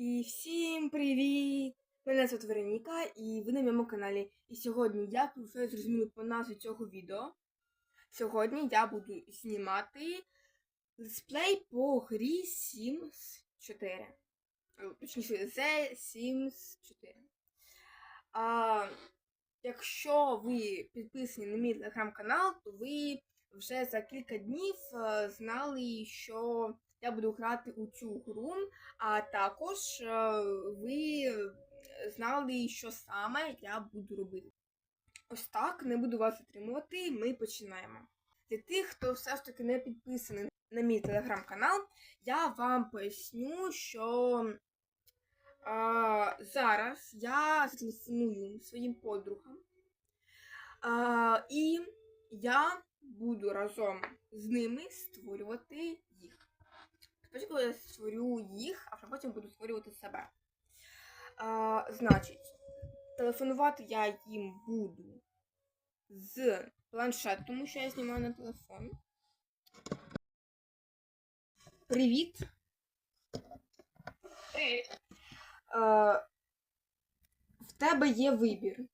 І всім привіт! Мене звати Вероніка і ви на моєму каналі. І сьогодні, ви вже зрозуміли по назві цього відео, сьогодні я буду знімати летсплей по грі Sims 4. Е, Точніше, The Sims 4. А, якщо ви підписані на мій телеграм-канал, то ви вже за кілька днів е, знали, що я буду грати у цю гру. А також е, ви знали, що саме я буду робити. Ось так, не буду вас затримувати, ми починаємо. Для тих, хто все ж таки не підписаний на мій телеграм-канал, я вам поясню, що е, зараз я зателефоную своїм подругам. Е, і я буду разом з ними створювати їх. Спочатку я створю їх, а вже потім буду створювати себе. А, значить, телефонувати я їм буду з планшету, тому що я знімаю на телефон. Привіт. Привіт. А, в тебе є вибір.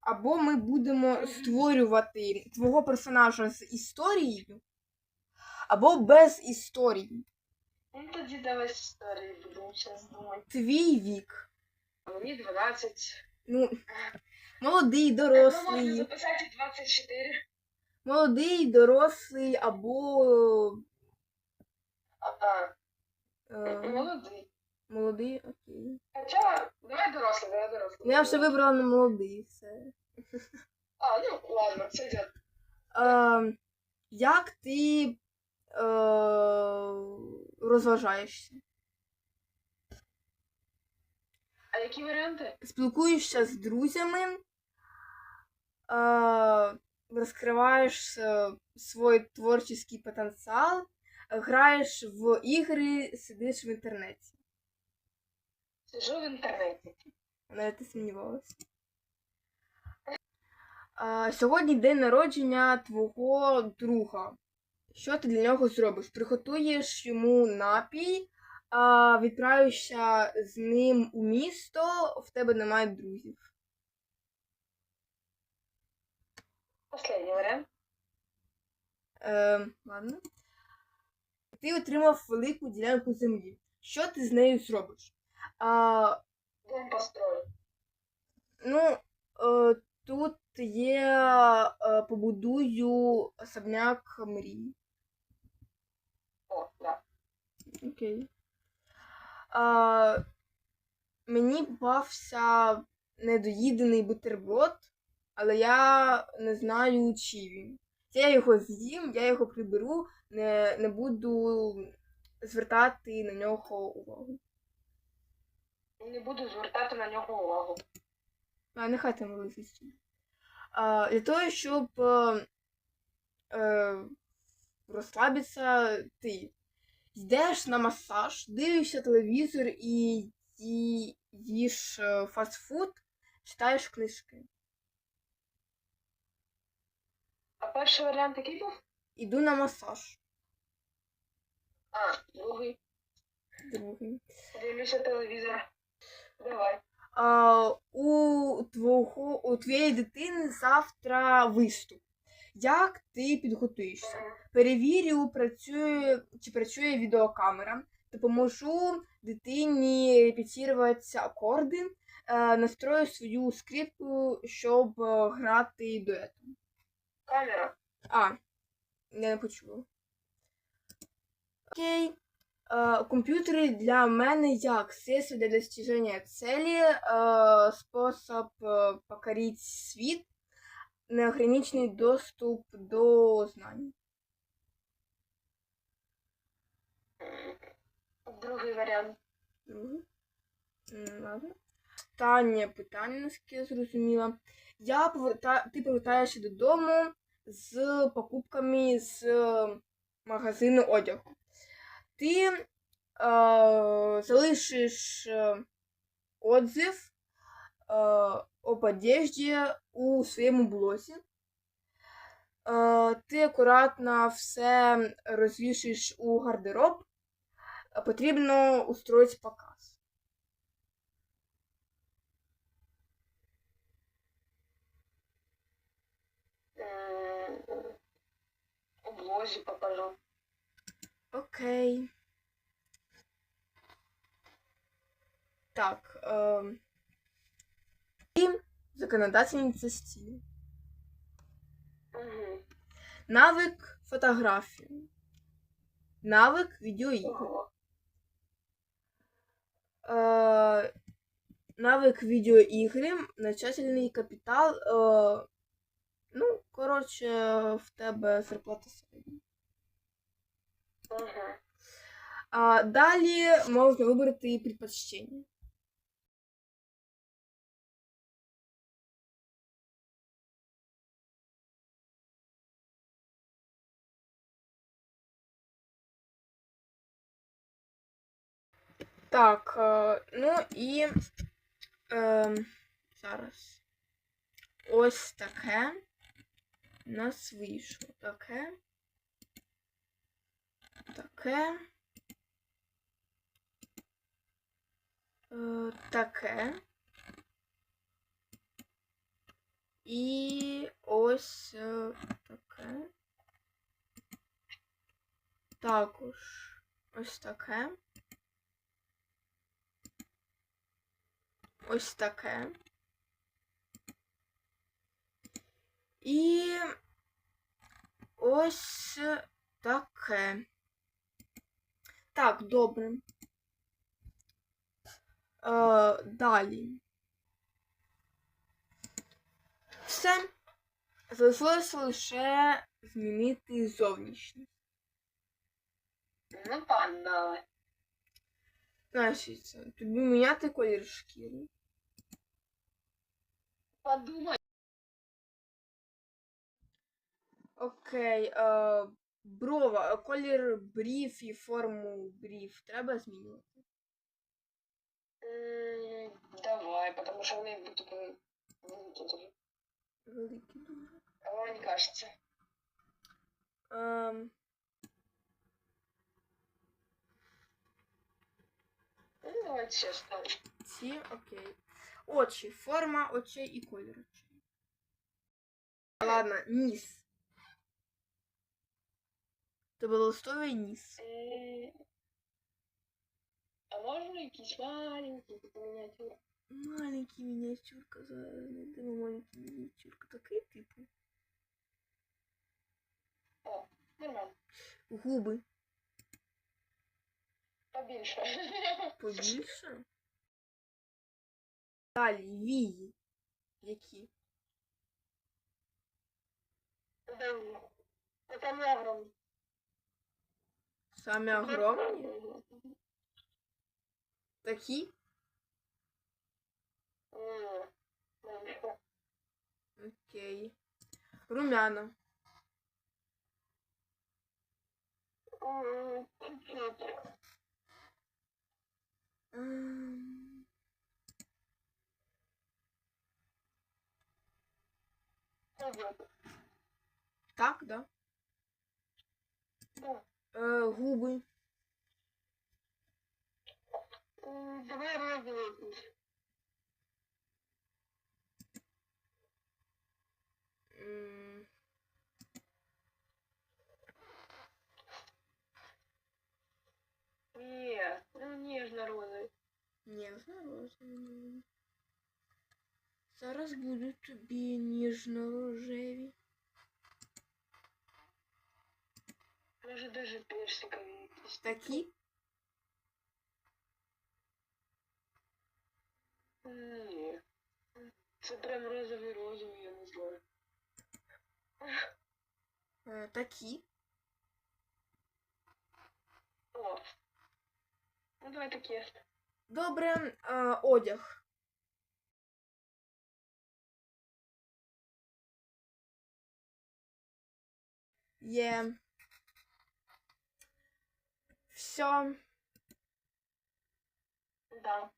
Або ми будемо створювати твого персонажа з історією, або без історії. Ну тоді давай з історії будемо зараз думати. Твій вік. Мені 12. Ну, молодий, Ну, можна дорослий. записати 24. Молодий, дорослий або Ага. е, Молодий. молодий, окей. Хоча, давай дорослий, давай дорослий. Ну, я вже вибрала на молодий все. А, ну ладно, це йде. Е, як ти е, розважаєшся? А які варіанти? Спілкуєшся з друзями, е, розкриваєш е, свій творчий потенціал, граєш в ігри, сидиш в інтернеті. Сижу в інтернеті. Навіть ти сумнівалася. Сьогодні день народження твого друга. Що ти для нього зробиш? Приготуєш йому напій, а, відправишся з ним у місто, в тебе немає друзів. Останній варіант. Е, ладно. Ти отримав велику ділянку землі. Що ти з нею зробиш? А, Дом построю. Ну, е, тут є е, побудую особняк мрії. О, да. Окей. А, мені попався недоїдений бутерброд, але я не знаю, чи він. Я його з'їм, я його приберу, не, не буду звертати на нього увагу. Не буду звертати на нього увагу. А нехай там вилазить. А, для того, щоб е, е, розслабитися, ти йдеш на масаж, дивишся телевізор і їш е, фастфуд, читаєш книжки. А перший варіант який був? Іду на масаж. А, другий. Другий. Дивлюся телевізор. Давай. А, у, твого, у твоєї дитини завтра виступ. Як ти підготуєшся? Перевірю, працює, чи працює відеокамера. Допоможу дитині репетувати акорди, е, настрою свою скрипку, щоб е, грати дуетом. Камера. А, я не почула. Окей. Е, комп'ютери для мене як средство для достижения цели, е, спосіб покорити світ, неограничений доступ до знань. Другий варіант. Ладно. Останнє питання, наскільки я зрозуміла. Я поверта... Ти повертаєшся додому з покупками з е, магазину одягу. Ти е, залишиш е, отзив е, об одежді у своєму блозі. Е, ти акуратно все розвішуєш у гардероб. Потрібно устроїти показ. Е, у блозі покажу. Окей. Так. Е... І законодательниця стилю. Угу. Навик фотографії. Навик відеоігр. Ого. Е... Навик відеоігри, начальний капітал. Е... Ну, коротше, в тебе зарплата середня. Угу. А далі можна вибрати предпочтення. Так, е, ну і е, зараз. Ось таке. У нас вийшло таке. Таке. Е, таке. І ось е, таке. Також ось таке. Ось таке. І ось таке. Так, добре. Е, далі. Все. Залишилося лише змінити зовнішність. Ну, погнали. Значить, тобі міняти колір шкіри. Подумай. Окей. Е, брова, е, колір брів і форму брів треба змінювати. М, Давай, потому что вони будуть ви- великі дуже. Великі дуже. А вам не кажется. Ем, Ну, давайте ще ставимо. ці, окей. Очі. Форма очей і колір очей. Ладно, ніс. Тебе листовий ніс. М, А можна якісь маленькі поміняти? Маленький мініатюрка. Зараз знайдемо маленький мініатюрка. Такий типу. О, нормально. Губи. Побільше. Побільше. Далі вії. Які? Да. Это не огромный. Самі огромні? Такі? М, меньше. Окей. Румяна. М, Чуть-чуть. Ем, Пойдет. Так, да. Да. Е, губи. М, Давай розовый якийсь. М, Нет, ну нежно-розовый. Ніжно розові. Зараз будуть тобі Може даже персиковый якийсь. Такі? Ні. Це прям розовий-розовий, я не знаю. Е, такі. О. Ну давай таке. Добре, е, одяг. Є. Все. Да.